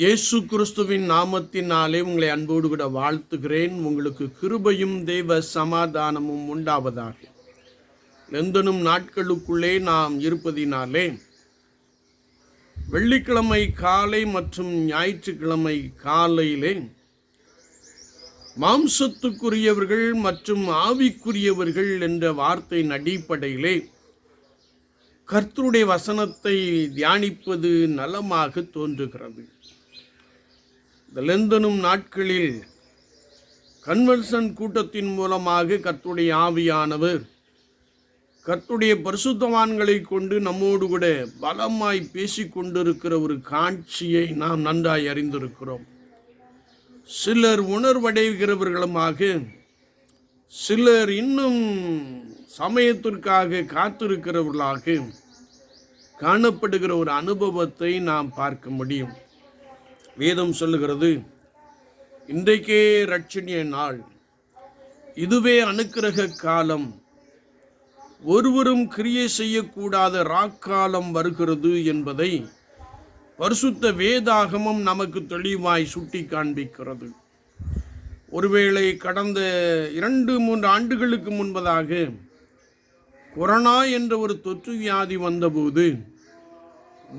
இயேசு கிறிஸ்துவின் நாமத்தினாலே உங்களை அன்போடு கூட வாழ்த்துகிறேன். உங்களுக்கு கிருபையும் தெய்வ சமாதானமும் உண்டாவதாக. எந்தனும் நாட்களுக்குள்ளே நாம் இருப்பதினாலே வெள்ளிக்கிழமை காலை மற்றும் ஞாயிற்றுக்கிழமை காலையிலே மாம்சத்துக்குரியவர்கள் மற்றும் ஆவிக்குரியவர்கள் என்ற வார்த்தையின் அடிப்படையிலே கர்த்தருடைய வசனத்தை தியானிப்பது நலமாக தோன்றுகிறது. இந்த லெந்தனும் நாட்களில் கன்வென்ஷன் கூட்டத்தின் மூலமாக கத்துடைய ஆவியானவர் கத்துடைய பரிசுத்தவான்களை கொண்டு நம்மோடு கூட பலமாய் பேசிக் கொண்டிருக்கிற ஒரு காட்சியை நாம் நன்றாய் அறிந்திருக்கிறோம். சிலர் உணர்வடைகிறவர்களுமாக சிலர் இன்னும் சமயத்திற்காக காத்திருக்கிறவர்களாக காணப்படுகிற ஒரு அனுபவத்தை நாம் பார்க்க முடியும். வேதம் சொல்லுகிறது இன்றைக்கே ரட்சணிய நாள். இதுவே அனுக்கிரக காலம். ஒருவரும் கிரியை செய்யக்கூடாத ராக்காலம் வருகிறது என்பதை பரிசுத்த வேதாகமம் நமக்கு தெளிவாய் சுட்டி காண்பிக்கிறது ஒருவேளை கடந்த இரண்டு மூன்று ஆண்டுகளுக்கு முன்பதாக கொரோனா என்ற ஒரு தொற்று வியாதி வந்தபோது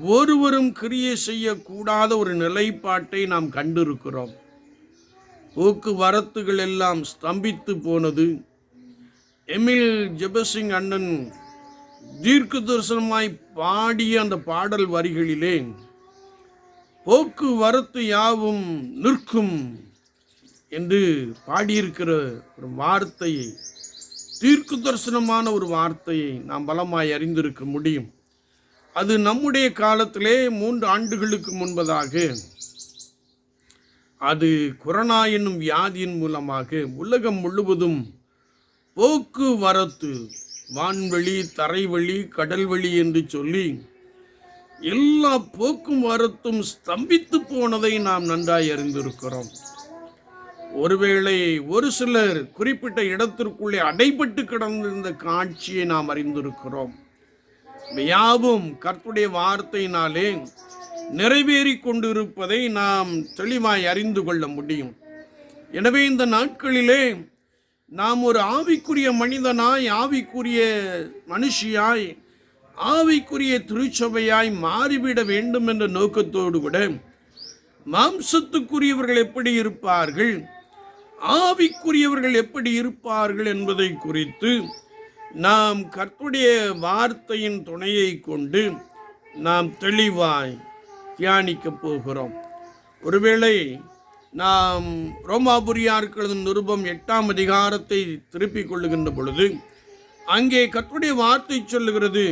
ஒருவரும் கிரியை செய்யக்கூடாத ஒரு நிலைப்பாட்டை நாம் கண்டிருக்கிறோம். போக்குவரத்துகள் எல்லாம் ஸ்தம்பித்து போனது. எமில் ஜெபசிங் அண்ணன் தீர்க்க தரிசனமாய் பாடிய அந்த பாடல் வரிகளிலே போக்குவரத்து யாவும் நிற்கும் என்று பாடியிருக்கிற ஒரு வார்த்தையை தீர்க்கு தரிசனமான ஒரு வார்த்தையை நாம் பலமாய் அறிந்திருக்க முடியும். அது நம்முடைய காலத்திலே மூன்று ஆண்டுகளுக்கு முன்பதாக. அது கொரோனா என்னும் வியாதியின் மூலமாக உலகம் முழுவதும் போக்குவரத்து வான்வழி தரைவழி கடல்வழி என்று சொல்லி எல்லா போக்குவரத்தும் ஸ்தம்பித்து போனதை நாம் நன்றாய் அறிந்திருக்கிறோம். ஒருவேளை ஒரு சிலர் குறிப்பிட்ட இடத்திற்குள்ளே அடைபட்டு கிடந்திருந்த காட்சியை நாம் அறிந்திருக்கிறோம். யாவும் கற்புடைய வார்த்தையினாலே நிறைவேறி கொண்டிருப்பதை நாம் தெளிவாய் அறிந்து கொள்ள முடியும். எனவே இந்த நாட்களிலே நாம் ஒரு ஆவிக்குரிய மனிதனாய் ஆவிக்குரிய மனுஷியாய் ஆவிக்குரிய திருச்சபையாய் மாறிவிட வேண்டும் என்ற நோக்கத்தோடு கூட மாம்சத்துக்குரியவர்கள் எப்படி இருப்பார்கள் ஆவிக்குரியவர்கள் எப்படி இருப்பார்கள் என்பதை குறித்து நாம் கற்புடைய வார்த்தையின் துணையை கொண்டு நாம் தெளிவாய் தியானிக்கப் போகிறோம். ஒருவேளை நாம் ரோமாபுரியார்களது நிருபம் எட்டாம் அதிகாரத்தை திருப்பிக் கொள்ளுகின்ற பொழுது அங்கே கற்புடைய வார்த்தை சொல்லுகிறது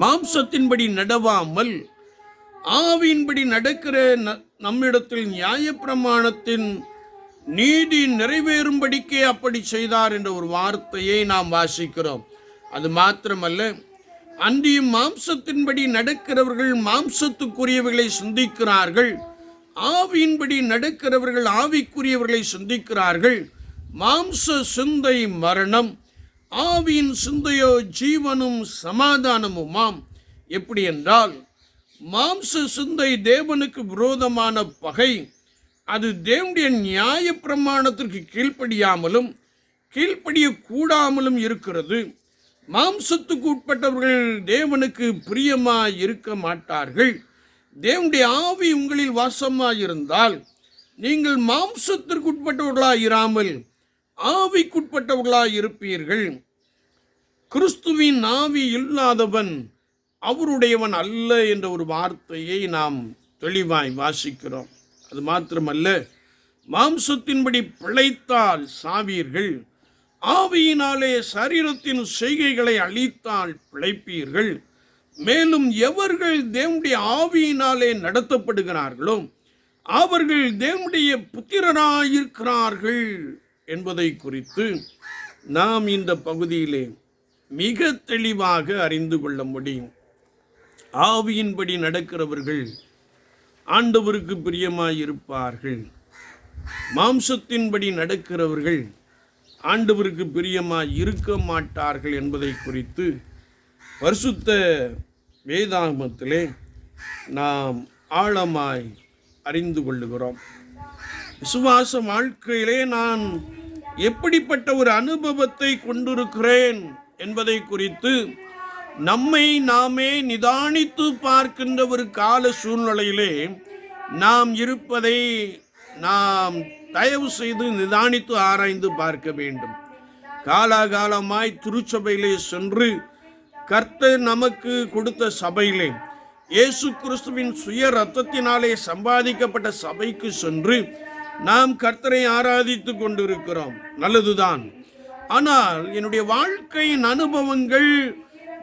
மாம்சத்தின்படி நடவாமல் ஆவியின்படி நடக்கிற ந- நம்மிடத்தில் நியாயப்பிரமாணத்தின் நீதி நிறைவேறும்படிக்கே அப்படி செய்தார் என்ற ஒரு வார்த்தையை நாம் வாசிக்கிறோம். அது மாத்திரமல்ல அன்றியும் மாம்சத்தின்படி நடக்கிறவர்கள் மாம்சத்துக்குரியவர்களை சிந்திக்கிறார்கள் ஆவியின்படி நடக்கிறவர்கள் ஆவிக்குரியவர்களை சிந்திக்கிறார்கள். மாம்ச சிந்தை மரணம் ஆவியின் சிந்தையோ ஜீவனும் சமாதானமுமாம். எப்படி என்றால் மாம்ச சிந்தை தேவனுக்கு விரோதமான பகை அது தேவனுடைய நியாய பிரமாணத்திற்கு கீழ்ப்படியாமலும் கீழ்ப்படியக்கூடாமலும் இருக்கிறது. மாம்சத்துக்கு உட்பட்டவர்கள் தேவனுக்கு பிரியமாக இருக்க மாட்டார்கள். தேவனுடைய ஆவி உங்களில் வாசமாக இருந்தால் நீங்கள் மாம்சத்திற்கு உட்பட்டவர்களாக இராமல் ஆவிக்குட்பட்டவர்களாக இருப்பீர்கள் கிறிஸ்துவின் ஆவி இல்லாதவன் அவருடையவன் அல்ல என்ற ஒரு வார்த்தையை நாம் தெளிவாய் வாசிக்கிறோம். அது மாத்திரமல்ல மாம்சத்தின்படி பிழைத்தால் சாவீர்கள் ஆவியினாலே சரீரத்தின் செய்கைகளை அழித்தால் பிழைப்பீர்கள். மேலும் எவர்கள் தேவனுடைய ஆவியினாலே நடத்தப்படுகிறார்களோ அவர்கள் தேவனுடைய புத்திரராயிருக்கிறார்கள் என்பதை குறித்து நாம் இந்த பகுதியிலே மிக தெளிவாக அறிந்து கொள்ள முடியும். ஆவியின்படி நடக்கிறவர்கள் ஆண்டவருக்கு பிரியமாயிருப்பார்கள். மாம்சத்தின்படி நடக்கிறவர்கள் ஆண்டவருக்கு பிரியமாய் இருக்க மாட்டார்கள் என்பதை குறித்து பரிசுத்த வேதாகமத்திலே நாம் ஆழமாய் அறிந்து கொள்ளுகிறோம். விசுவாச வாழ்க்கையிலே நான் எப்படிப்பட்ட ஒரு அனுபவத்தை கொண்டிருக்கிறேன் என்பதை குறித்து நம்மை நாமே நிதானித்து பார்க்கின்ற ஒரு கால சூழ்நிலையிலே நாம் இருப்பதை நாம் தயவு செய்து நிதானித்து ஆராய்ந்து பார்க்க வேண்டும். காலாகாலமாய் திருச்சபையிலே சென்று கர்த்தர் நமக்கு கொடுத்த சபையிலே இயேசு கிறிஸ்துவின் சுய ரத்தத்தினாலே சம்பாதிக்கப்பட்ட சபைக்கு சென்று நாம் கர்த்தரை ஆராதித்து கொண்டிருக்கிறோம். நல்லதுதான். ஆனால் என்னுடைய வாழ்க்கையின் அனுபவங்கள்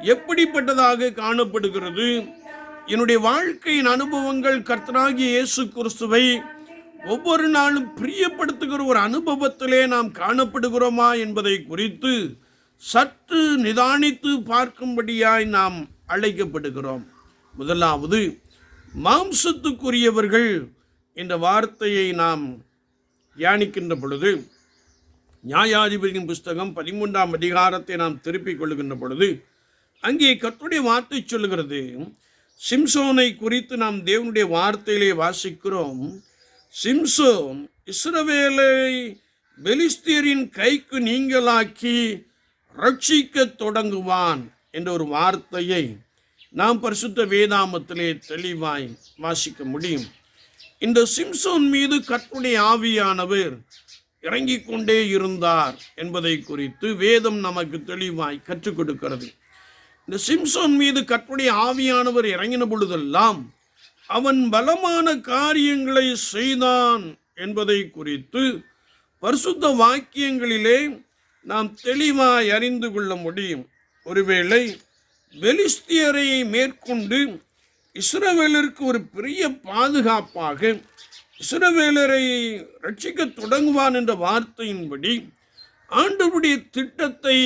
எப்படிப்பட்டதாக காணப்படுகிறது? என்னுடைய வாழ்க்கையின் அனுபவங்கள் கர்த்தனாகிய இயேசு கிறிஸ்துவை ஒவ்வொரு நாளும் பிரியப்படுத்துகிற ஒரு அனுபவத்திலே நாம் காணப்படுகிறோமா என்பதை குறித்து சற்று நிதானித்து பார்க்கும்படியாய் நாம் அழைக்கப்படுகிறோம். முதலாவது மாம்சத்துக்குரியவர்கள் என்ற வார்த்தையை நாம் தியானிக்கின்ற பொழுது நியாயாதிபதியின் புஸ்தகம் பதிமூன்றாம் அதிகாரத்தை நாம் திருப்பிக் கொள்ளுகின்ற பொழுது அங்கே கத்துடைய வார்த்தை சொல்லுகிறது. சிம்சோனை குறித்து நாம் தேவனுடைய வார்த்தையிலே வாசிக்கிறோம். சிம்சோன் இஸ்ரவேலை பெலிஸ்தீரின் கைக்கு நீங்களாக்கி ரட்சிக்க தொடங்குவான் என்ற ஒரு வார்த்தையை நாம் பரிசுத்த வேதாமத்திலே தெளிவாய் வாசிக்க முடியும். இந்த சிம்சோன் மீது கர்த்தருடைய ஆவியானவர் இறங்கிக் கொண்டே இருந்தார் என்பதை குறித்து வேதம் நமக்கு தெளிவாய் கற்றுக் கொடுக்கிறது. இந்த சிம்சோன் மீது கற்புடைய ஆவியானவர் இறங்கின பொழுதெல்லாம் அவன் பலமான காரியங்களை செய்தான் என்பதை குறித்து பரிசுத்த வாக்கியங்களிலே நாம் தெளிவாய் அறிந்து கொள்ள முடியும். ஒருவேளை பெலிஸ்தியரை மேற்கொண்டு இஸ்ரவேலருக்கு ஒரு பெரிய பாதுகாப்பாக இஸ்ரவேலரை ரட்சிக்க தொடங்குவான் என்ற வார்த்தையின்படி ஆண்டவருடைய திட்டத்தை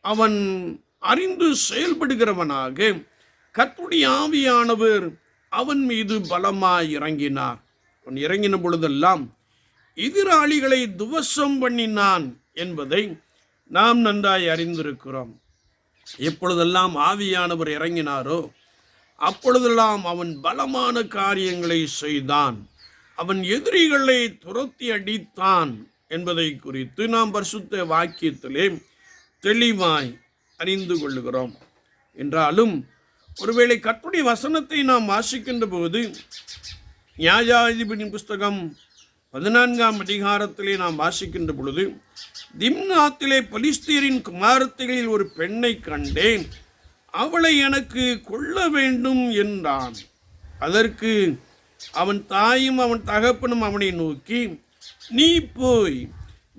அவன் அறிந்து செயல்படுகிறவனாக கத்துடைய ஆவியானவர் அவன் மீது பலமாய் இறங்கினார். அவன் இறங்கின பொழுதெல்லாம் எதிராளிகளை துவசம் பண்ணினான் என்பதை நாம் நன்றாய் அறிந்திருக்கிறோம். எப்பொழுதெல்லாம் ஆவியானவர் இறங்கினாரோ அப்பொழுதெல்லாம் அவன் பலமான காரியங்களை செய்தான். அவன் எதிரிகளை துரத்தி அடித்தான் என்பதை குறித்து நாம் பரிசுத்த வாக்கியத்திலே தெளிவாய் அறிந்து கொள்ளுகிறோம். என்றாலும் ஒருவேளை கர்த்தருடைய வசனத்தை நாம் வாசிக்கின்ற போது நியாயாதிபதியின் புஸ்தகம் பதினான்காம் அதிகாரத்திலே நாம் வாசிக்கின்ற பொழுது திம்னாத்திலே பலிஸ்தீரின் குமாரத்திகளில் ஒரு பெண்ணை கண்டேன். அவளை எனக்கு கொள்ள வேண்டும் என்றான். அதற்கு அவன் தாயும் அவன் தகப்பனும் அவனை நோக்கி நீ போய்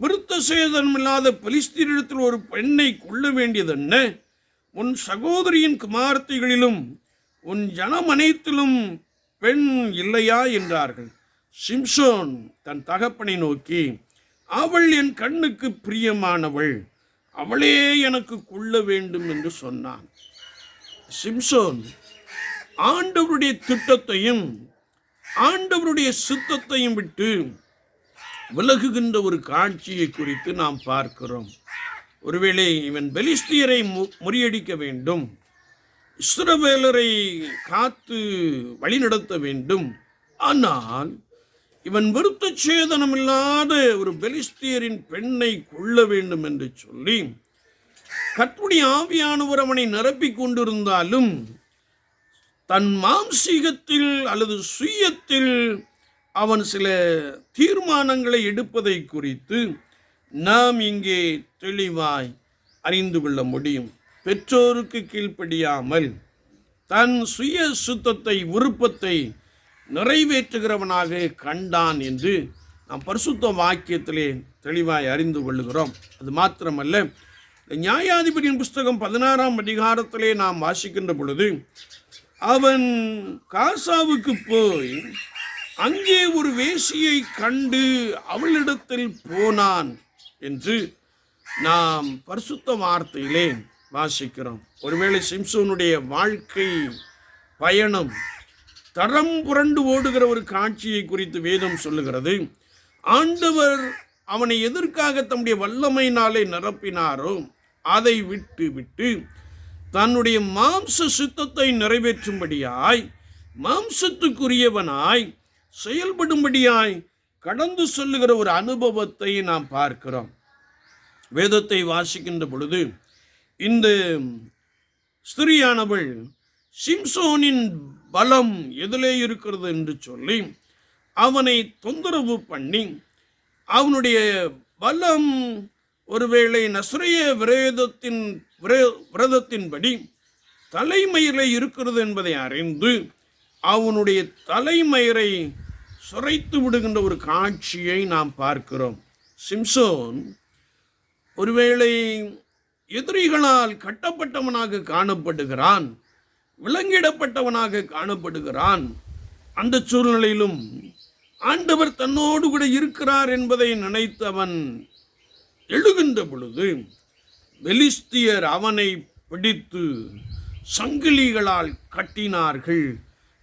விருத்த சேதனமில்லாத பலிஸ்தீனிடத்தில் ஒரு பெண்ணை கொள்ள வேண்டியதென்ன? உன் சகோதரியின் குமார்த்திகளிலும் உன் ஜனம் அனைத்திலும் பெண் இல்லையா? என்றார்கள். சிம்சோன் தன் தகப்பனை நோக்கி அவள் என் கண்ணுக்கு பிரியமானவள். அவளே எனக்கு கொள்ள வேண்டும் என்று சொன்னான். சிம்சோன் ஆண்டவருடைய திட்டத்தையும் ஆண்டவருடைய சித்தத்தையும் விட்டு விலகுகின்ற ஒரு காட்சியை குறித்து நாம் பார்க்கிறோம். ஒருவேளை இவன் பெலிஸ்தியரை மு- முறியடிக்க வேண்டும். இஸ்ரவேலரை காத்து வழிநடத்த வேண்டும். ஆனால் இவன் விருத்த சேதனமில்லாத ஒரு பெலிஸ்தியரின் பெண்ணை கொள்ள வேண்டும் என்று சொல்லி கற்புடி ஆவியானவர் அவனை நிரப்பிக் கொண்டிருந்தாலும் தன் மாம்சீகத்தில் அல்லது சுயத்தில் அவன் சில தீர்மானங்களை எடுப்பதை குறித்து நாம் இங்கே தெளிவாய் அறிந்து கொள்ள முடியும். பெற்றோருக்கு கீழ்ப்படியாமல் தன் சுய சுத்தத்தை விருப்பத்தை நிறைவேற்றுகிறவனாக கண்டான் என்று நாம் பரிசுத்த வாக்கியத்திலே தெளிவாய் அறிந்து கொள்ளுகிறோம். அது மாத்திரமல்ல இந்த நியாயாதிபதியின் புஸ்தகம் பதினாறாம் அதிகாரத்திலே நாம் வாசிக்கின்ற பொழுது அவன் காசாவுக்கு போய் அங்கே ஒரு வேசியை கண்டு அவளிடத்தில் போனான் என்று நாம் பரிசுத்த வார்த்தையிலே வாசிக்கிறோம். ஒருவேளை சிம்சோனுடைய வாழ்க்கை பயணம் தரம் புரண்டு ஓடுகிற ஒரு காட்சியை குறித்து வேதம் சொல்லுகிறது. ஆண்டவர் அவனை எதற்காக தம்முடைய வல்லமையினாலே நிரப்பினாரோ அதை விட்டு விட்டு தன்னுடைய மாம்ச சித்தத்தை நிறைவேற்றும்படியாய் மாம்சத்துக்குரியவனாய் செயல்படும்படியாய் கடந்து சொல்லுகிற ஒரு அனுபவத்தை நாம் பார்க்கிறோம். வேதத்தை வாசிக்கின்ற பொழுது இந்த ஸ்திரியானவள் சிம்சோனின் பலம் எதிலே இருக்கிறது என்று சொல்லி அவனை தொந்தரவு பண்ணி அவனுடைய பலம் ஒருவேளை நசுரைய விரேதத்தின் விரதத்தின்படி தலைமயிரை இருக்கிறது என்பதை அறிந்து அவனுடைய தலைமயிரை சுரைத்து விடுகின்ற ஒரு காட்சியை நாம் பார்க்கிறோம். சிம்சோன் ஒருவேளை எதிரிகளால் கட்டப்பட்டவனாக காணப்படுகிறான் விலங்கிடப்பட்டவனாக காணப்படுகிறான். அந்த சூழ்நிலையிலும் ஆண்டவர் தன்னோடு கூட இருக்கிறார் என்பதை நினைத்து அவன் எழுகின்ற பொழுது பெலிஸ்தியர் அவனை பிடித்து சங்கிலிகளால் கட்டினார்கள்.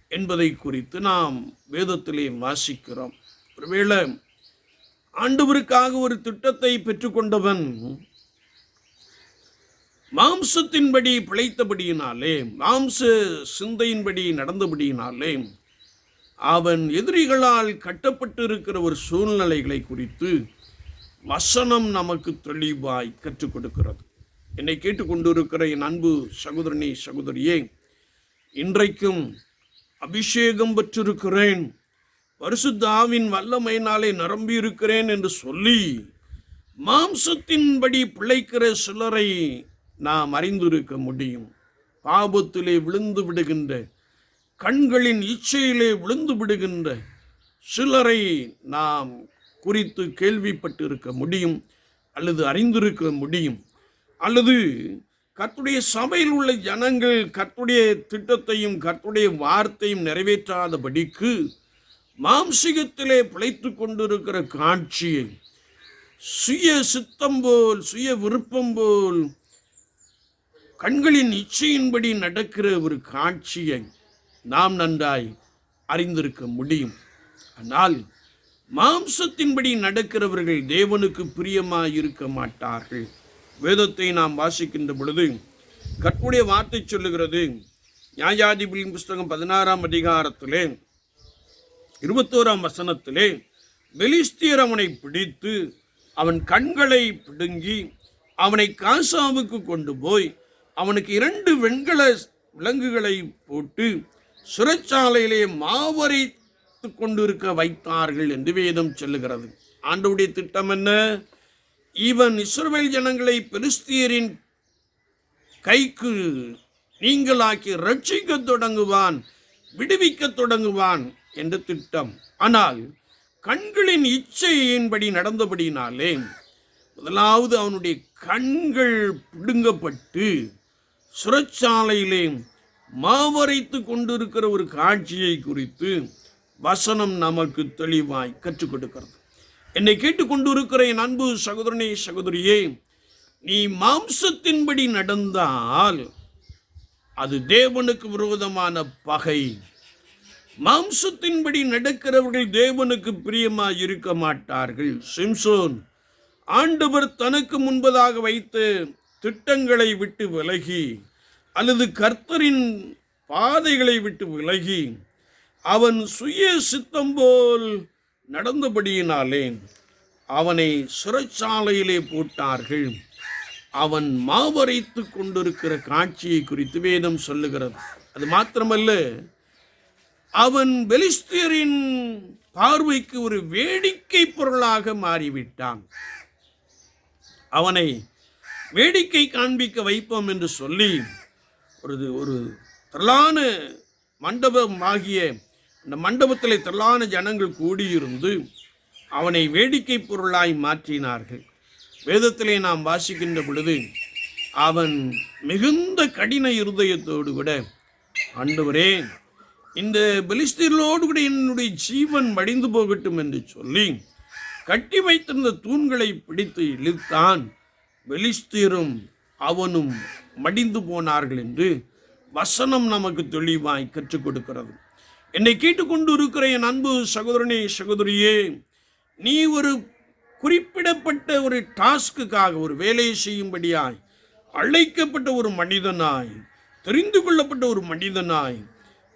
என்பதை குறித்து நாம் வேதத்திலே வாசிக்கிறோம். ஒருவேளை ஆண்டவருக்காக ஒரு திட்டத்தை பெற்றுக்கொண்டவன் மாம்சத்தின்படி பிழைத்தபடியினாலே மாம்ச சிந்தையின்படி நடந்தபடியினாலே அவன் எதிரிகளால் கட்டப்பட்டு இருக்கிற ஒரு சூழ்நிலைகளை குறித்து வசனம் நமக்கு தெளிவாய் கற்றுக் கொடுக்கிறது. என்னை கேட்டுக்கொண்டிருக்கிற என் அன்பு சகோதரனே சகோதரியே இன்றைக்கும் அபிஷேகம் பெற்றிருக்கிறேன். பரிசுத்தாவின் வல்லமையினாலே நிரம்பி இருக்கிறேன் என்று சொல்லி மாம்சத்தின்படி பிழைக்கிற சிலரை நாம் அறிந்திருக்க முடியும். பாபத்திலே விழுந்து விடுகின்ற கண்களின் இச்சையிலே விழுந்து விடுகின்ற சிலரை நாம் குறித்து கேள்விப்பட்டிருக்க முடியும் அல்லது அறிந்திருக்க முடியும். அல்லது கர்த்துடைய சபையில் உள்ள ஜனங்கள் கர்த்துடைய திட்டத்தையும் கர்த்துடைய வார்த்தையும் நிறைவேற்றாதபடிக்கு மாம்சிகத்திலே பிழைத்து கொண்டிருக்கிற காட்சியை சுய சித்தம் போல் சுய விருப்பம் போல் கண்களின் இச்சையின்படி நடக்கிற ஒரு காட்சியை நாம் நன்றாய் அறிந்திருக்க முடியும். ஆனால் மாம்சத்தின்படி நடக்கிறவர்கள் தேவனுக்கு பிரியமாய் இருக்க மாட்டார்கள். வேதத்தை நாம் வாசிக்கின்ற பொழுது கற்புடைய வார்த்தை சொல்லுகிறது. நியாயாதிபதியின் புஸ்தகம் பதினாறாம் அதிகாரத்திலே இருபத்தோராம் வசனத்திலே பெலிஸ்தியர் அவனை பிடித்து அவன் கண்களை பிடுங்கி அவனை காசாவுக்கு கொண்டு போய் அவனுக்கு இரண்டு வெண்கல விலங்குகளை போட்டு சிறைச்சாலையிலே மாவரைத்து கொண்டிருக்க வைத்தார்கள் என்று வேதம் சொல்லுகிறது. ஆண்டவுடைய திட்டம் என்ன? இவன் இஸ்ரவேல் ஜனங்களை பெலிஸ்தியரின் கைக்கு நீங்களாக்கி ரட்சிக்க தொடங்குவான் விடுவிக்கத் தொடங்குவான் என்ற திட்டம். ஆனால் கண்களின் இச்சையின்படி நடந்தபடினாலே முதலாவது அவனுடைய கண்கள் பிடுங்கப்பட்டு சுரச்சாலையிலே மாவரைத்து கொண்டிருக்கிற ஒரு காட்சியை குறித்து வசனம் நமக்கு தெளிவாய் கற்றுக் கொடுக்கிறது. என்னை கேட்டுக்கொண்டிருக்கிற என் அன்பு சகோதரனே சகோதரியே நீ மாம்சத்தின்படி நடந்தால் அது தேவனுக்கு விரோதமான பகை. மாம்சத்தின்படி நடக்கிறவர்கள் தேவனுக்கு பிரியமாக இருக்க மாட்டார்கள். சிம்சோன் ஆண்டவர் தனக்கு முன்பதாக வைத்து திட்டங்களை விட்டு விலகி அல்லது கர்த்தரின் பாதைகளை விட்டு விலகி அவன் சுய சித்தம் போல் நடந்தபடியினாலே அவனை சிறைச்சாலையிலே போட்டார்கள். அவன் மாவரைத்து கொண்டிருக்கிற காட்சியை குறித்து வேதம் சொல்லுகிறது. அது மாத்திரமல்ல அவன் பெலிஸ்தியரின் பார்வைக்கு ஒரு வேடிக்கை பொருளாக மாறிவிட்டான். அவனை வேடிக்கை காண்பிக்க வைப்போம் என்று சொல்லி ஒரு ஒரு திரளான மண்டபம் ஆகிய அந்த மண்டபத்தில் திரளான ஜனங்கள் கூடியிருந்து அவனை வேடிக்கை பொருளாய் மாற்றினார்கள். வேதத்திலே நாம் வாசிக்கின்ற பொழுது அவன் மிகுந்த கடின இருதயத்தோடு கூட ஆண்டவரே இந்த பெலிஸ்தீர்களோடு கூட என்னுடைய ஜீவன் மடிந்து போகட்டும் என்று சொல்லி கட்டி வைத்திருந்த தூண்களை பிடித்து இழுத்தான். பெலிஸ்தீரும் அவனும் மடிந்து போனார்கள் என்று வசனம் நமக்கு தெளிவாய் கற்றுக் கொடுக்கிறது. என்னை கேட்டுக்கொண்டு இருக்கிற என் அன்பு சகோதரனே சகோதரியே நீ ஒரு குறிப்பிடப்பட்ட ஒரு டாஸ்க்குக்காக ஒரு வேலையை செய்யும்படியாய் அழைக்கப்பட்ட ஒரு மனிதனாய் தெரிந்து கொள்ளப்பட்ட ஒரு மனிதனாய்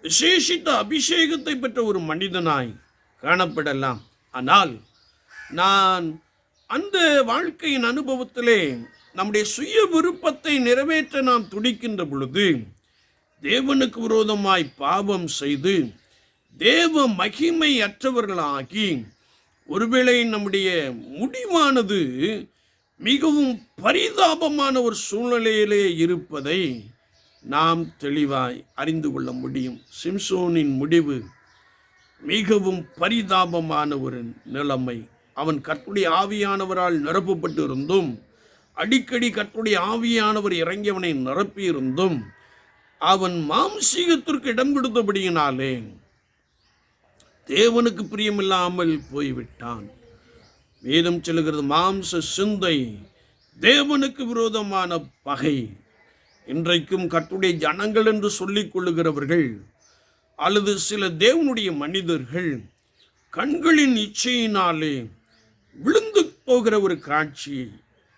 விசேஷித்த அபிஷேகத்தை பெற்ற ஒரு மனிதனாய் காணப்படலாம். ஆனால் நான் அந்த வாழ்க்கையின் அனுபவத்திலே நம்முடைய சுய விருப்பத்தை நிறைவேற்ற நாம் துடிக்கின்ற பொழுது தேவனுக்கு விரோதமாய் பாவம் செய்து தேவ மகிமை அற்றவர்களாகி ஒருவேளை நம்முடைய முடிவானது மிகவும் பரிதாபமான ஒரு சூழ்நிலையிலே இருப்பதை நாம் தெளிவாய் அறிந்து கொள்ள முடியும். சிம்சோனின் முடிவு மிகவும் பரிதாபமான ஒரு நிலைமை. அவன் கற்புடைய ஆவியானவரால் நிரப்பப்பட்டு இருந்தும் அடிக்கடி கற்புடைய ஆவியானவர் இறங்கியவனை நிரப்பியிருந்தும் அவன் மாம்சீகத்திற்கு இடம் கொடுத்தபடியினாலே தேவனுக்கு பிரியமில்லாமல் போய்விட்டான். வேதம் செல்கிறது மாம்ச சிந்தை தேவனுக்கு விரோதமான பகை. இன்றைக்கும் கட்டுடைய ஜனங்கள் என்று சொல்லிக் கொள்ளுகிறவர்கள் அல்லது சில தேவனுடைய மனிதர்கள் கண்களின் இச்சையினாலே விழுந்து போகிற ஒரு காட்சியை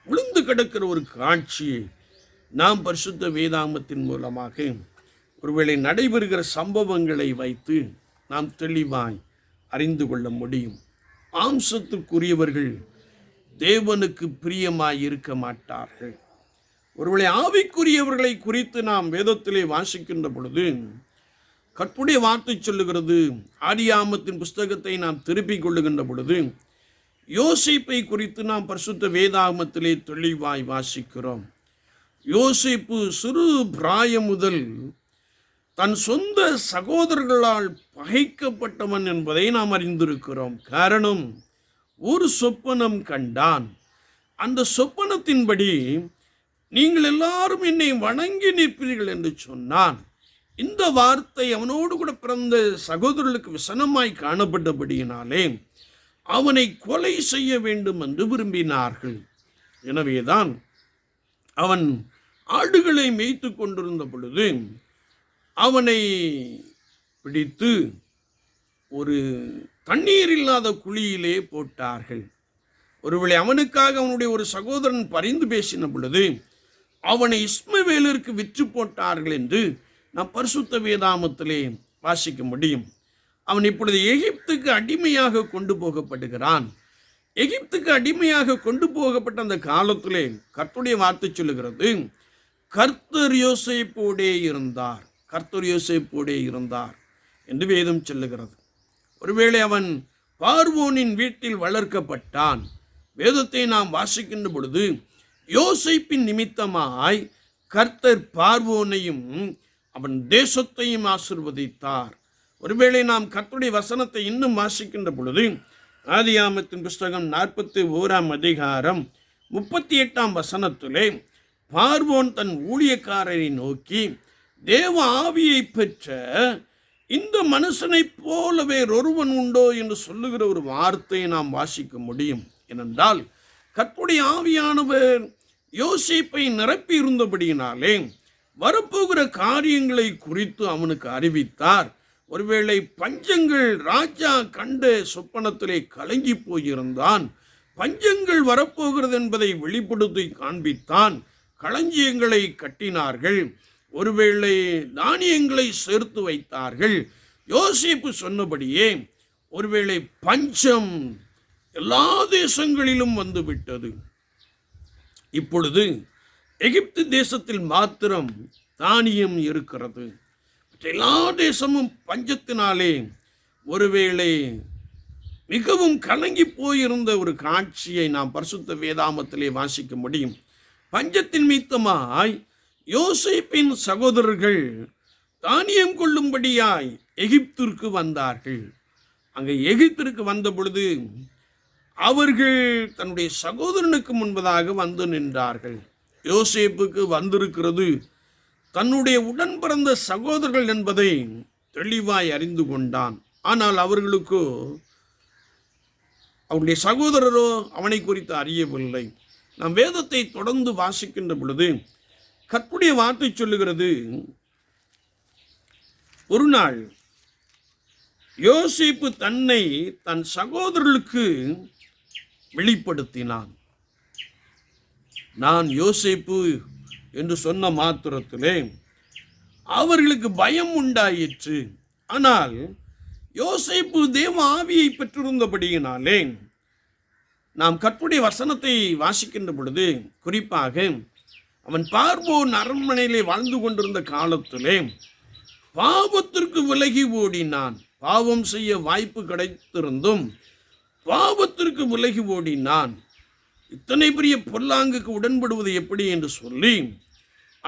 விழுந்து கிடக்கிற ஒரு காட்சியை நாம் பரிசுத்த வேதாமத்தின் மூலமாக. ஒருவேளை நடைபெறுகிற சம்பவங்களை வைத்து நாம் தெளிவாய் அறிந்து கொள்ள முடியும். மாம்சத்துக்குரியவர்கள் தேவனுக்கு பிரியமாய் இருக்க மாட்டார்கள். ஒருவேளை ஆவிக்குரியவர்களை குறித்து நாம் வேதத்திலே வாசிக்கின்ற பொழுது கற்புடைய வார்த்தை சொல்லுகிறது ஆடியாமத்தின் புஸ்தகத்தை நாம் திருப்பிக் கொள்ளுகின்ற பொழுது யோசிப்பை குறித்து நாம் பரிசுத்த வேதாகமத்திலே தெளிவாய் வாசிக்கிறோம். யோசிப்பு சிறு பிராயம் முதல் தன் சொந்த சகோதரர்களால் பகைக்கப்பட்டவன் என்பதை நாம் அறிந்திருக்கிறோம். காரணம் ஒரு சொப்பனம் கண்டான். அந்த சொப்பனத்தின்படி நீங்கள் எல்லாரும் என்னை வணங்கி நிற்பீர்கள் என்று சொன்னான். இந்த வார்த்தை அவனோடு கூட பிறந்த சகோதரர்களுக்கு விசனமாய் காணப்பட்டபடியினாலே அவனை கொலை செய்ய வேண்டும் என்று விரும்பினார்கள். எனவேதான் அவன் ஆடுகளை மேய்த்து கொண்டிருந்த பொழுது அவனை பிடித்து ஒரு தண்ணீர் இல்லாத குழியிலே போட்டார்கள். ஒருவேளை அவனுக்காக அவனுடைய ஒரு சகோதரன் பரிந்து பேசின பொழுது அவனை இஸ்மவேலருக்கு விற்று போட்டார்கள் என்று நாம் பரிசுத்த வேதாமத்திலே வாசிக்க முடியும். அவன் இப்பொழுது எகிப்துக்கு அடிமையாக கொண்டு போகப்படுகிறான். எகிப்துக்கு அடிமையாக கொண்டு போகப்பட்ட அந்த காலத்திலே கர்த்துடைய வார்த்தை சொல்லுகிறது கர்த்தர் யோசிப்போடே இருந்தார். கர்த்தர் யோசிப்போடே இருந்தார் என்று வேதம் சொல்லுகிறது. ஒருவேளை அவன் பார்வோனின் வீட்டில் வளர்க்கப்பட்டான். வேதத்தை நாம் வாசிக்கின்ற பொழுது யோசிப்பின் நிமித்தமாய் கர்த்தர் பார்வோனையும் அவன் தேசத்தையும் ஆசிர்வதித்தார். ஒருவேளை நாம் கர்த்தருடைய வசனத்தை இன்னும் வாசிக்கின்ற பொழுது ஆதியாமத்தின் புஸ்தகம் நாற்பத்தி ஓராம் அதிகாரம் முப்பத்தி எட்டாம் வசனத்திலே பார்வோன் தன் ஊழியக்காரரை நோக்கி தேவ ஆவியை பெற்ற இந்த மனுஷனைப் போல வேறொருவன் உண்டோ என்று சொல்லுகிற ஒரு வார்த்தையை நாம் வாசிக்க முடியும். ஏனென்றால் கற்புடைய ஆவியானவர் யோசிப்பை நிரப்பி இருந்தபடியினாலே வரப்போகிற காரியங்களை குறித்து அவனுக்கு அறிவித்தார். ஒருவேளை பஞ்சங்கள் ராஜா கண்ட சொப்பனத்திலே கலங்கி போயிருந்தான். பஞ்சங்கள் வரப்போகிறது என்பதை வெளிப்படுத்தி காண்பித்தான். களஞ்சியங்களை கட்டினார்கள். ஒருவேளை தானியங்களை சேர்த்து வைத்தார்கள். யோசிப்பு சொன்னபடியே ஒருவேளை பஞ்சம் எல்லா தேசங்களிலும் வந்துவிட்டது. இப்பொழுது எகிப்து தேசத்தில் மாத்திரம் தானியம் இருக்கிறது. எல்லா தேசமும் பஞ்சத்தினாலே ஒருவேளை மிகவும் கலங்கி போயிருந்த ஒரு காட்சியை நாம் பரிசுத்த வேதாமத்திலே வாசிக்க முடியும். பஞ்சத்தின் மீத்தமாய் யோசேப்பின் சகோதரர்கள் தானியம் கொள்ளும்படியாய் எகிப்திற்கு வந்தார்கள். அங்கே எகிப்திற்கு வந்த பொழுது அவர்கள் தன்னுடைய சகோதரனுக்கு முன்பதாக வந்து நின்றார்கள். யோசேப்புக்கு வந்திருக்கிறது தன்னுடைய உடன் பிறந்த சகோதரர்கள் என்பதை தெளிவாய் அறிந்து கொண்டான். ஆனால் அவர்களுக்கோ அவருடைய சகோதரரோ அவனை குறித்து அறியவில்லை. நாம் வேதத்தை தொடர்ந்து வாசிக்கின்ற பொழுது கற்புடைய வார்த்தை சொல்லுகிறது. ஒரு நாள் யோசிப்பு தன்னை தன் சகோதரர்களுக்கு வெளிப்படுத்தினான். நான் யோசிப்பு என்று சொன்ன மாத்திரத்திலே அவர்களுக்கு பயம் உண்டாயிற்று. ஆனால் யோசிப்பு தேவ ஆவியை பெற்றிருந்தபடியினாலே நாம் கற்புடைய வசனத்தை வாசிக்கின்ற பொழுது குறிப்பாக அவன் பார்வோன் அரண்மனையிலே வாழ்ந்து கொண்டிருந்த காலத்திலே பாவத்திற்கு விலகி ஓடினான். பாவம் செய்ய வாய்ப்பு கிடைத்திருந்தும் பாவத்திற்கு விலகி ஓடினான். இத்தனை பெரிய பொல்லாங்குக்கு உடன்படுவது எப்படி என்று சொல்லி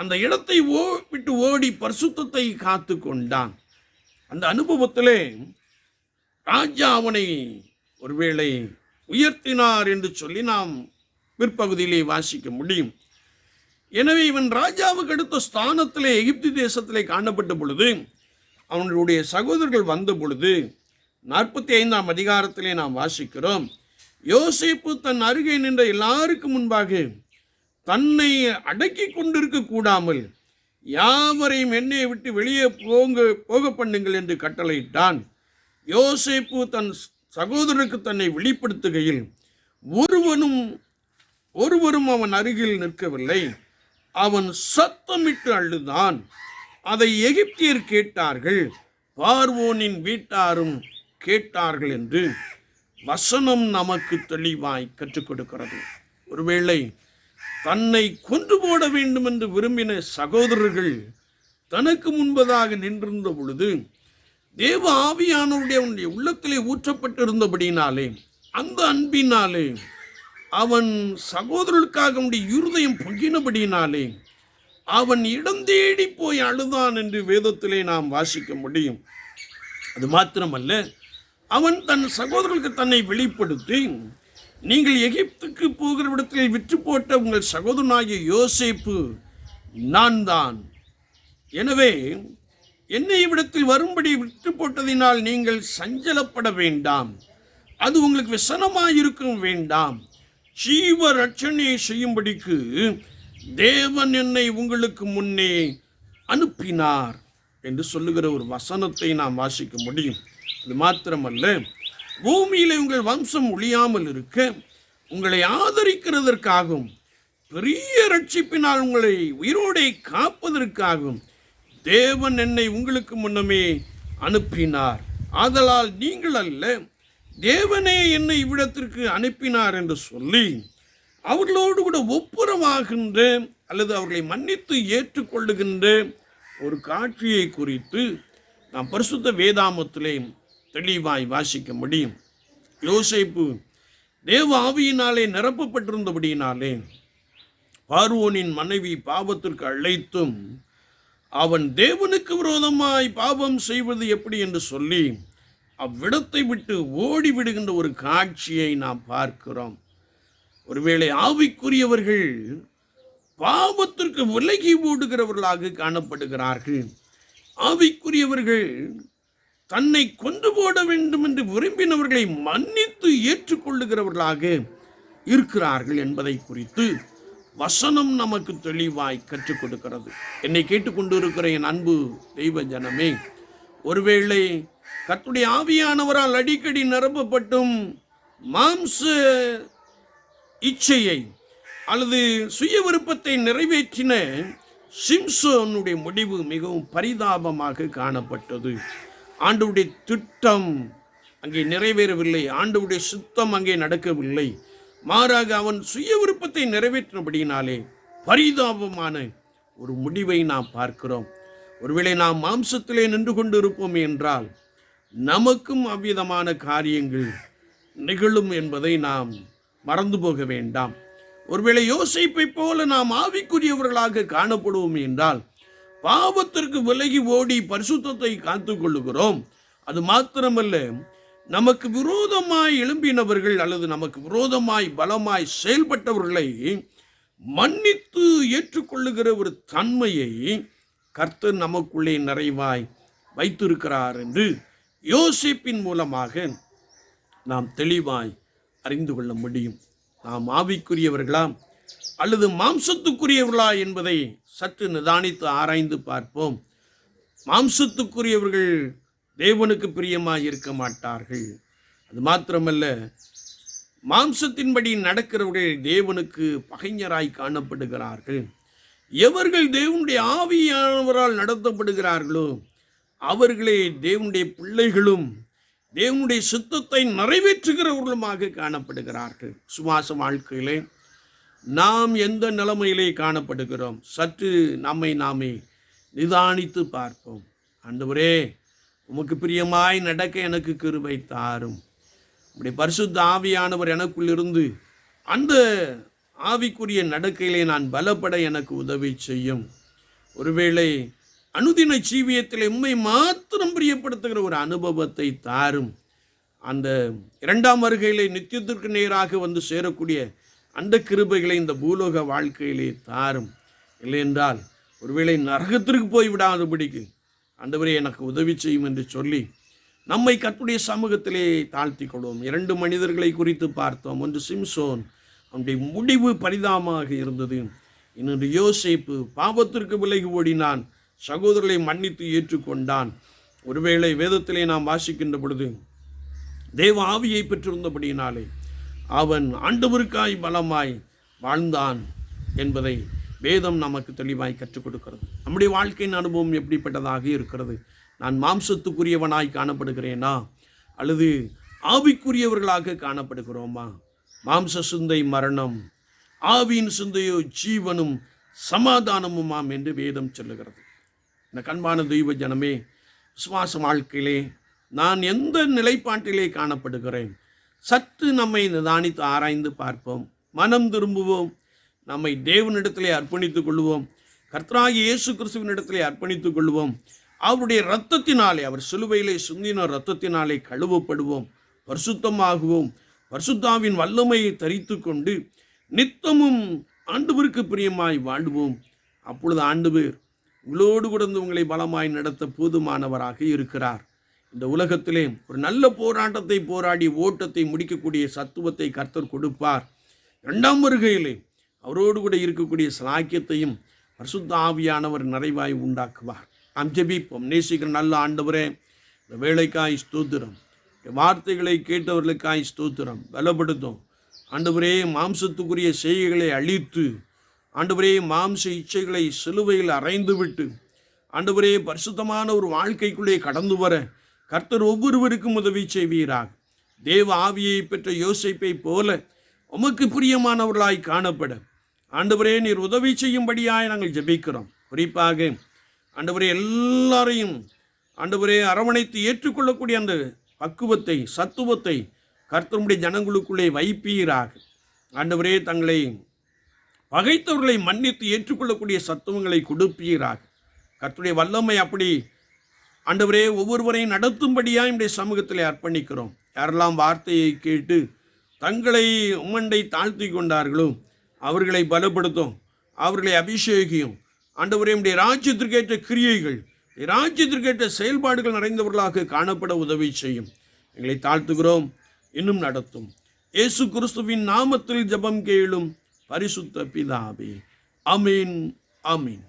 அந்த இடத்தை ஓ விட்டு ஓடி பரிசுத்தத்தை காத்து கொண்டான். அந்த அனுபவத்திலே ராஜா அவனை ஒருவேளை உயர்த்தினார் என்று சொல்லி நாம் பிற்பகுதியிலே வாசிக்க முடியும். எனவே இவன் ராஜாவுக்கு அடுத்த ஸ்தானத்திலே எகிப்து தேசத்திலே காணப்பட்ட பொழுது அவனுடைய சகோதரர்கள் வந்த பொழுது நாற்பத்தி ஐந்தாம் அதிகாரத்திலே நாம் வாசிக்கிறோம் யோசிப்பு தன் அருகே நின்ற எல்லாருக்கும் முன்பாக தன்னை அடக்கி கொண்டிருக்க கூடாமல் யாவரையும் என்னை விட்டு வெளியே போங்க போக பண்ணுங்கள் என்று கட்டளையிட்டான். யோசிப்பு தன் சகோதரருக்கு தன்னை வெளிப்படுத்துகையில் ஒருவனும் ஒருவரும் அவன் அருகில் நிற்கவில்லை. அவன் சத்தமிட்டு அழுதான். அதை எகிப்தியர் கேட்டார்கள் பார்வோனின் வீட்டாரும் கேட்டார்கள் என்று வசனம் நமக்கு தெளிவாய் கற்றுக் கொடுக்கிறது. ஒருவேளை தன்னை கொன்று போட வேண்டும் என்று விரும்பின சகோதரர்கள் தனக்கு முன்பதாக நின்றிருந்த பொழுது தேவ ஆவியானவருடைய அவனுடைய உள்ளத்திலே ஊற்றப்பட்டிருந்தபடினாலே அந்த அன்பினாலே அவன் சகோதரர்களுக்காக அவனுடைய இருதயம் பொங்கினபடினாலே அவன் இடம் தேடி போய் அழுதான் என்று வேதத்திலே நாம் வாசிக்க முடியும். அது மாத்திரமல்ல அவன் தன் சகோதரர்களுக்கு தன்னை வெளிப்படுத்தி நீங்கள் எகிப்துக்கு போகிற இடத்தில் விற்று போட்ட உங்கள் சகோதரனாகிய யோசேப்பு நான் தான் எனவே என்னை இவ்விடத்தில் வரும்படி விட்டு போட்டதினால் நீங்கள் சஞ்சலப்பட வேண்டாம். அது உங்களுக்கு விசனமாக இருக்கும் வேண்டாம். ஜீவ ரட்சணை செய்யும்படிக்கு தேவன் என்னை உங்களுக்கு முன்னே அனுப்பினார் என்று சொல்லுகிற ஒரு வசனத்தை நாம் வாசிக்க முடியும். அது மாத்திரமல்ல பூமியில் உங்கள் வம்சம் ஒழியாமல் இருக்க உங்களை ஆதரிக்கிறதற்காகவும் பெரிய ரட்சிப்பினால் உங்களை உயிரோடை காப்பதற்காகவும் தேவன் என்னை உங்களுக்கு முன்னமே அனுப்பினார். ஆதலால் நீங்கள் அல்ல தேவனே என்னை இவ்விடத்திற்கு அனுப்பினார் என்று சொல்லி அவர்களோடு கூட ஒப்புரவாகின்ற அல்லது அவர்களை மன்னித்து ஏற்றுக்கொள்ளுகின்ற ஒரு காட்சியை குறித்து நாம் பரிசுத்த வேதாமத்திலே தெளிவாய் வாசிக்க முடியும். யோசேப்பு தேவ ஆவியினாலே நிரப்பப்பட்டிருந்தபடியினாலே பார்வோனின் மனைவி பாவத்திற்கு அழைத்தும் அவன் தேவனுக்கு விரோதமாய் பாவம் செய்வது எப்படி என்று சொல்லி அவ்விடத்தை விட்டு ஓடி விடுகின்ற ஒரு காட்சியை நாம் பார்க்கிறோம். ஒருவேளை ஆவிக்குரியவர்கள் பாவத்திற்கு விலகி ஓடுகிறவர்களாக காணப்படுகிறார்கள். ஆவிக்குரியவர்கள் தன்னை கொண்டு போட வேண்டும் என்று விரும்பினவர்களை மன்னித்து ஏற்றுக்கொள்ளுகிறவர்களாக இருக்கிறார்கள் என்பதை குறித்து வசனம் நமக்கு தெளிவாய் கற்றுக் கொடுக்கிறது. என்னை கேட்டுக்கொண்டிருக்கிற என் அன்பு தெய்வ ஜனமே ஒருவேளை கத்துடைய ஆவியானவரால் அடிக்கடி நிரப்பப்பட்டும் மாம்ச இச்சையை அல்லது சுய விருப்பத்தை நிறைவேற்றின சிம்சோனுடைய முடிவு மிகவும் பரிதாபமாக காணப்பட்டது. ஆண்டுடைய திட்டம் அங்கே நிறைவேறவில்லை. ஆண்டுடைய சுத்தம் அங்கே நடக்கவில்லை. மாறாக அவன் சுய விருப்பத்தை நிறைவேற்றினபடியினாலே பரிதாபமான ஒரு முடிவை நாம் பார்க்கிறோம். ஒருவேளை நாம் மாம்சத்திலே நின்று கொண்டு இருப்போம் என்றால் நமக்கும் அவ்விதமான காரியங்கள் நிகழும் என்பதை நாம் மறந்து போக வேண்டாம். ஒருவேளை யோசிப்பை போல நாம் ஆவிக்குரியவர்களாக காணப்படுவோம் என்றால் பாவத்திற்கு விலகி ஓடி பரிசுத்தத்தை காத்து கொள்ளுகிறோம். அது மாத்திரமல்ல நமக்கு விரோதமாய் எழும்பினவர்கள் அல்லது நமக்கு விரோதமாய் பலமாய் செயல்பட்டவர்களை மன்னித்து ஏற்றுக்கொள்ளுகிற ஒரு தன்மையை கர்த்தர் நமக்குள்ளே நிறைவாய் வைத்திருக்கிறார் என்று யோசிப்பின் மூலமாக நாம் தெளிவாய் அறிந்து கொள்ள முடியும். நாம் ஆவிக்குரியவர்களா அல்லது மாம்சத்துக்குரியவர்களா என்பதை சற்று நிதானித்து ஆராய்ந்து பார்ப்போம். மாம்சத்துக்குரியவர்கள் தேவனுக்கு பிரியமாக இருக்க மாட்டார்கள். அது மாத்திரமல்ல மாம்சத்தின்படி நடக்கிறவர்கள் தேவனுக்கு பகைஞராய் காணப்படுகிறார்கள். எவர்கள் தேவனுடைய ஆவியானவரால் நடத்தப்படுகிறார்களோ அவர்களே தேவனுடைய பிள்ளைகளும் தேவனுடைய சித்தத்தை நிறைவேற்றுகிறவர்களுமாக காணப்படுகிறார்கள். சுவாச வாழ்க்கையிலே நாம் எந்த நிலைமையிலே காணப்படுகிறோம்? சற்று நம்மை நாமே நிதானித்து பார்ப்போம். ஆண்டவரே உமக்கு பிரியமாய் நடக்க எனக்கு கிருபை தாரும். இப்படி பரிசுத்த ஆவியானவர் எனக்குள் இருந்து அந்த ஆவிக்குரிய நடக்கையிலே நான் பலப்பட எனக்கு உதவி செய்யும். ஒருவேளை அனுதின ஜீவியத்தில் உண்மை மாத்திரம் பிரியப்படுத்துகிற ஒரு அனுபவத்தை தாரும். அந்த இரண்டாம் வருகையிலே நித்தியத்திற்கு நேராக வந்து சேரக்கூடிய அந்த கிருபைகளை இந்த பூலோக வாழ்க்கையிலே தாரும். இல்லை என்றால் ஒருவேளை நரகத்திற்கு போய் விடாதபடிக்கு ஆண்டவரே எனக்கு உதவி செய்யும் என்று சொல்லி நம்மை கத்துடைய சமூகத்திலே தாழ்த்தி கொள்வோம் இரண்டு மனிதர்களை குறித்து பார்த்தோம். ஒன்று சிம்சோன். அவனுடைய முடிவு பரிதாபமாக இருந்தது. இன்னொன்று யோசிப்பு. பாவத்திற்கு விலகி ஓடினான். சகோதரர்களை மன்னித்து ஏற்றுக்கொண்டான். ஒருவேளை வேதத்திலே நாம் வாசிக்கின்ற பொழுது தேவ ஆவியை பெற்றிருந்தபடியினாலே அவன் ஆண்டவருக்காய் பலமாய் வாழ்ந்தான் என்பதை வேதம் நமக்கு தெளிவாய் கற்றுக் கொடுக்கிறது. நம்முடைய வாழ்க்கையின் அனுபவம் எப்படிப்பட்டதாக இருக்கிறது? நான் மாம்சத்துக்குரியவனாய் காணப்படுகிறேனா? அல்லது ஆவிக்குரியவர்களாக காணப்படுகிறோமா? மாம்ச சிந்தை மரணம் ஆவியின் சிந்தையோ ஜீவனும் சமாதானமுமாம் என்று வேதம் சொல்லுகிறது. இந்த கண்பான தெய்வ ஜனமே விசுவாச வாழ்க்கையிலே நான் எந்த நிலைப்பாட்டிலே காணப்படுகிறேன்? சற்று நம்மை நிதானித்து ஆராய்ந்து பார்ப்போம். மனம் திரும்புவோம். நம்மை தேவனிடத்திலே அர்ப்பணித்துக் கொள்வோம். கர்த்தராகிய இயேசு கிறிஸ்துவனிடத்திலே அர்ப்பணித்துக் கொள்வோம். அவருடைய இரத்தத்தினாலே அவர் சிலுவையிலே சுந்தின இரத்தத்தினாலே கழுவப்படுவோம். பரிசுத்தமாகுவோம். பரிசுத்தாவின் வல்லமையை தரித்து கொண்டு நித்தமும் ஆண்டவருக்கு பிரியமாய் வாழ்வோம். அப்பொழுது ஆண்டவர் உங்களோடு கூட உங்களை பலமாய் நடத்த போதுமானவராக இருக்கிறார். இந்த உலகத்திலே ஒரு நல்ல போராட்டத்தை போராடி ஓட்டத்தை முடிக்கக்கூடிய சத்துவத்தை கர்த்தர் கொடுப்பார். இரண்டாம் வருகையிலே அவரோடு கூட இருக்கக்கூடிய சலாக்கியத்தையும் பரிசுத்த ஆவியானவர் நிறைவாய் உண்டாக்குவார். நாம் ஜெபிப்போம். நேசிக்கிற நல்ல ஆண்டவரே இந்த வேலைக்காய் ஸ்தோத்திரம் இந்த வார்த்தைகளை கேட்டவர்களுக்காய் ஸ்தோத்திரம். பலப்படுத்தும். ஆண்டவரே மாம்சத்துக்குரிய செய்கைகளை அழித்து ஆண்டவரே மாம்ச இச்சைகளை சிலுவையில் அறைந்து விட்டு ஆண்டவரே பரிசுத்தமான ஒரு வாழ்க்கைக்குள்ளே கடந்து வர கர்த்தர் ஒவ்வொருவருக்கும் உதவி செய்வீராக. தேவ ஆவியை பெற்ற யோசிப்பை போல உமக்கு பிரியமானவர்களாய் காணப்பட. ஆண்டவரே நீர் உதவி செய்யும்படியாய் நாங்கள் ஜெபிக்கிறோம். குறிப்பாக ஆண்டவரே எல்லாரையும் ஆண்டவரே அரவணைத்து ஏற்றுக்கொள்ளக்கூடிய அந்த பக்குவத்தை சத்துவத்தை கர்த்தருடைய ஜனங்களுக்குள்ளே வைப்பீராக. ஆண்டவரே தங்களை பகைத்தவர்களை மன்னித்து ஏற்றுக்கொள்ளக்கூடிய சத்துவங்களை கொடுப்பீராக. கத்துடைய வல்லமை அப்படி ஆண்டவரே ஒவ்வொருவரையும் நடத்தும்படியாக என்னுடைய சமூகத்தில் அர்ப்பணிக்கிறோம். யாரெல்லாம் வார்த்தையை கேட்டு தங்களை உம்மண்டை தாழ்த்தி கொண்டார்களோ அவர்களை பலப்படுத்தும் அவர்களை அபிஷேகியும். ஆண்டவரே நம்முடைய ராஜ்யத்திற்கேற்ற கிரியைகள் ராஜ்யத்திற்கேற்ற செயல்பாடுகள் நிறைந்தவர்களாக காணப்பட உதவி செய்யும். எங்களை தாழ்த்துகிறோம் இன்னும் நடத்தும். இயேசு கிறிஸ்துவின் நாமத்தில் ஜெபம் கேளும். பரிசுத்த பிதாவே. அமீன் அமீன்